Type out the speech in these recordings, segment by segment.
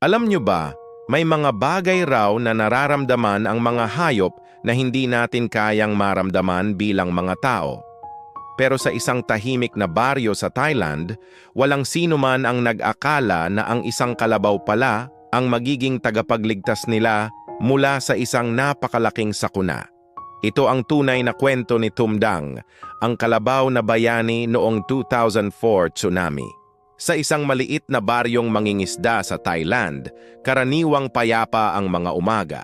Alam nyo ba, may mga bagay raw na nararamdaman ang mga hayop na hindi natin kayang maramdaman bilang mga tao. Pero sa isang tahimik na baryo sa Thailand, walang sino man ang nag-akala na ang isang kalabaw pala ang magiging tagapagligtas nila mula sa isang napakalaking sakuna. Ito ang tunay na kwento ni Tumdang, ang kalabaw na bayani noong 2004 tsunami. Sa isang maliit na baryong mangingisda sa Thailand, karaniwang payapa ang mga umaga.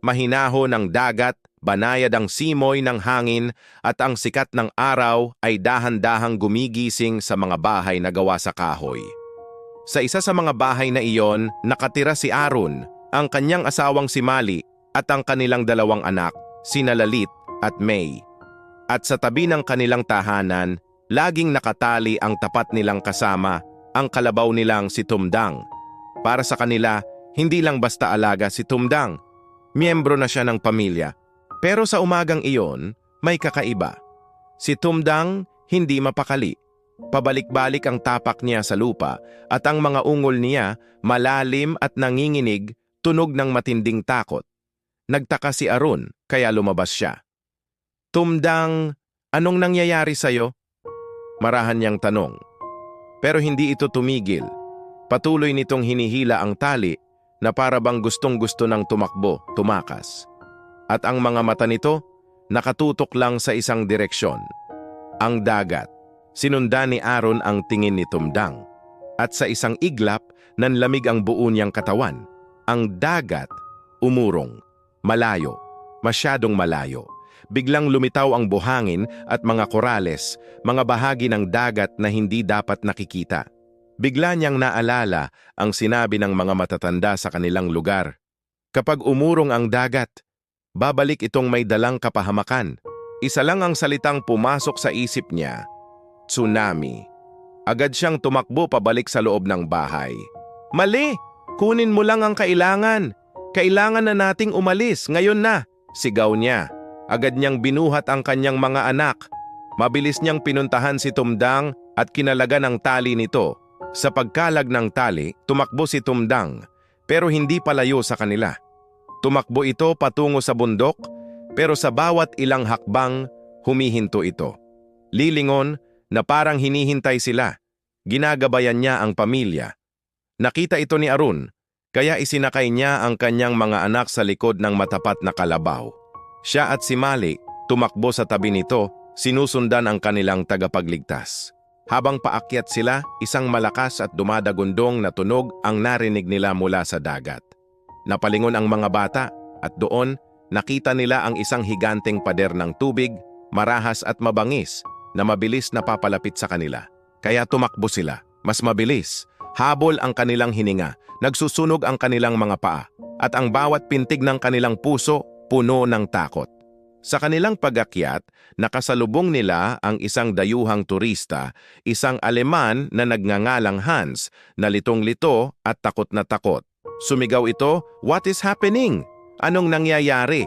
Mahinaho ng dagat, banayad ang simoy ng hangin at ang sikat ng araw ay dahan-dahang gumigising sa mga bahay na gawa sa kahoy. Sa isa sa mga bahay na iyon, nakatira si Arun, ang kanyang asawang si Mali at ang kanilang dalawang anak, sina Lalit at May. At sa tabi ng kanilang tahanan, laging nakatali ang tapat nilang kasama, ang kalabaw nilang si Tumdang. Para sa kanila, hindi lang basta alaga si Tumdang, miyembro na siya ng pamilya. Pero sa umagang iyon, may kakaiba. Si Tumdang hindi mapakali. Pabalik-balik ang tapak niya sa lupa at ang mga ungol niya malalim at nanginginig tunog ng matinding takot. Nagtaka si Arun kaya lumabas siya. Tumdang, anong nangyayari sa'yo? Marahan niyang tanong. Pero hindi ito tumigil. Patuloy nitong hinihila ang tali na para bang gustong-gusto ng tumakbo, tumakas. At ang mga mata nito, nakatutok lang sa isang direksyon. Ang dagat. Sinundan ni Aaron ang tingin ni Tumdang. At sa isang iglap, nanlamig ang buo niyang katawan. Ang dagat, umurong. Malayo. Masyadong malayo. Biglang lumitaw ang buhangin at mga korales, mga bahagi ng dagat na hindi dapat nakikita. Bigla niyang naalala ang sinabi ng mga matatanda sa kanilang lugar. Kapag umurong ang dagat, babalik itong may dalang kapahamakan. Isa lang ang salitang pumasok sa isip niya, tsunami. Agad siyang tumakbo pabalik sa loob ng bahay. Mali! Kunin mo lang ang kailangan. Kailangan na nating umalis, ngayon na, sigaw niya. Agad niyang binuhat ang kanyang mga anak. Mabilis niyang pinuntahan si Tumdang at kinalaga ng tali nito. Sa pagkalag ng tali, tumakbo si Tumdang, pero hindi palayo sa kanila. Tumakbo ito patungo sa bundok, pero sa bawat ilang hakbang, humihinto ito. Lilingon na parang hinihintay sila. Ginagabayan niya ang pamilya. Nakita ito ni Arun, kaya isinakay niya ang kanyang mga anak sa likod ng matapat na kalabaw. Siya at si Mali tumakbo sa tabi nito, sinusundan ang kanilang tagapagligtas. Habang paakyat sila, isang malakas at dumadagundong na tunog ang narinig nila mula sa dagat. Napalingon ang mga bata at doon nakita nila ang isang higanteng pader ng tubig, marahas at mabangis na mabilis na papalapit sa kanila. Kaya tumakbo sila, mas mabilis. Habol ang kanilang hininga, nagsusunog ang kanilang mga paa, at ang bawat pintig ng kanilang puso puno ng takot. Sa kanilang pagakyat, nakasalubong nila ang isang dayuhang turista, isang Aleman na nagngangalang Hans, na litong-lito at takot na takot. Sumigaw ito, What is happening? Anong nangyayari?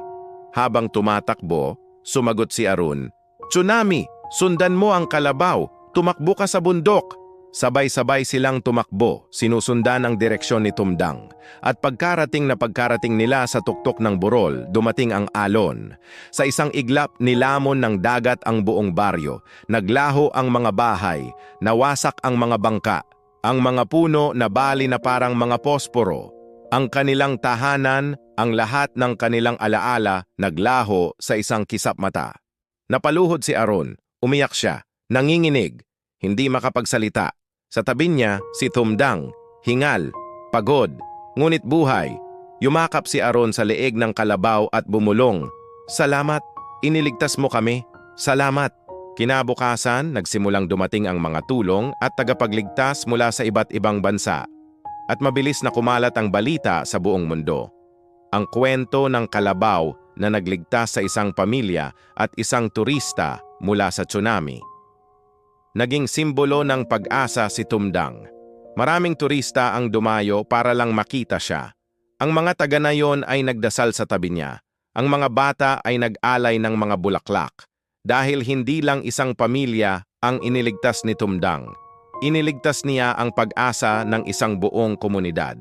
Habang tumatakbo, sumagot si Arun, Tsunami, sundan mo ang kalabaw, tumakbo ka sa bundok. Sabay-sabay silang tumakbo, sinusundan ang direksyon ni Tumdang. At pagkarating na pagkarating nila sa tuktok ng burol, dumating ang alon. Sa isang iglap, nilamon ng dagat ang buong baryo. Naglaho ang mga bahay, nawasak ang mga bangka, ang mga puno na bali na parang mga posporo. Ang kanilang tahanan, ang lahat ng kanilang alaala, naglaho sa isang kisap mata. Napaluhod si Aron, umiyak siya, nanginginig, hindi makapagsalita. Sa tabi niya, si Tumdang, hingal, pagod, ngunit buhay. Yumakap si Aron sa leeg ng kalabaw at bumulong. Salamat, iniligtas mo kami. Salamat. Kinabukasan, nagsimulang dumating ang mga tulong at tagapagligtas mula sa iba't ibang bansa. At mabilis na kumalat ang balita sa buong mundo. Ang kwento ng kalabaw na nagligtas sa isang pamilya at isang turista mula sa tsunami naging simbolo ng pag-asa si Tumdang. Maraming turista ang dumayo para lang makita siya. Ang mga taga na yon ay nagdasal sa tabi niya. Ang mga bata ay nag-alay ng mga bulaklak. Dahil hindi lang isang pamilya ang iniligtas ni Tumdang. Iniligtas niya ang pag-asa ng isang buong komunidad.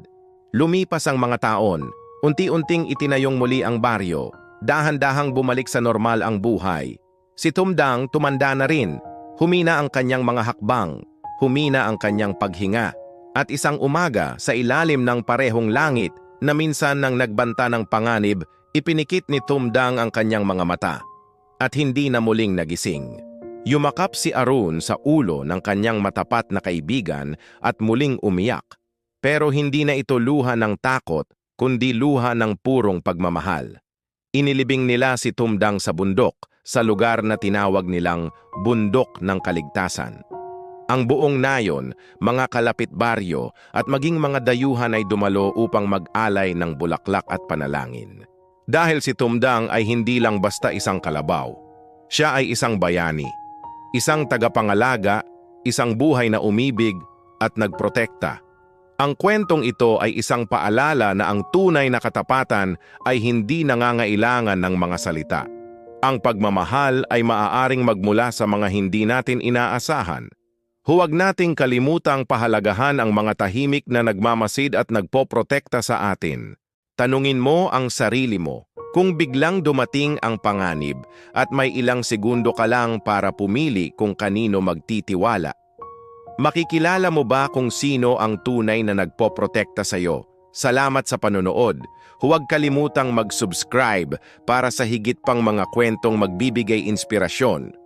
Lumipas ang mga taon, unti-unting itinayong muli ang baryo, dahan-dahang bumalik sa normal ang buhay. Si Tumdang tumanda na rin, humina ang kanyang mga hakbang, humina ang kanyang paghinga, at isang umaga sa ilalim ng parehong langit na minsan nang nagbanta ng panganib, ipinikit ni Tumdang ang kanyang mga mata at hindi na muling nagising. Yumakap si Arun sa ulo ng kanyang matapat na kaibigan at muling umiyak. Pero hindi na ito luha ng takot, kundi luha ng purong pagmamahal. Inilibing nila si Tumdang sa bundok, sa lugar na tinawag nilang Bundok ng Kaligtasan. Ang buong nayon, mga kalapit baryo at maging mga dayuhan ay dumalo upang mag-alay ng bulaklak at panalangin. Dahil si Tumdang ay hindi lang basta isang kalabaw. Siya ay isang bayani, isang tagapangalaga, isang buhay na umibig at nagprotekta. Ang kwentong ito ay isang paalala na ang tunay na katapatan ay hindi nangangailangan ng mga salita. Ang pagmamahal ay maaaring magmula sa mga hindi natin inaasahan. Huwag nating kalimutang pahalagahan ang mga tahimik na nagmamasid at nagpoprotekta sa atin. Tanungin mo ang sarili mo kung biglang dumating ang panganib at may ilang segundo ka lang para pumili kung kanino magtitiwala. Makikilala mo ba kung sino ang tunay na nagpoprotekta sa iyo? Salamat sa panonood. Huwag kalimutang mag-subscribe para sa higit pang mga kwentong magbibigay inspirasyon.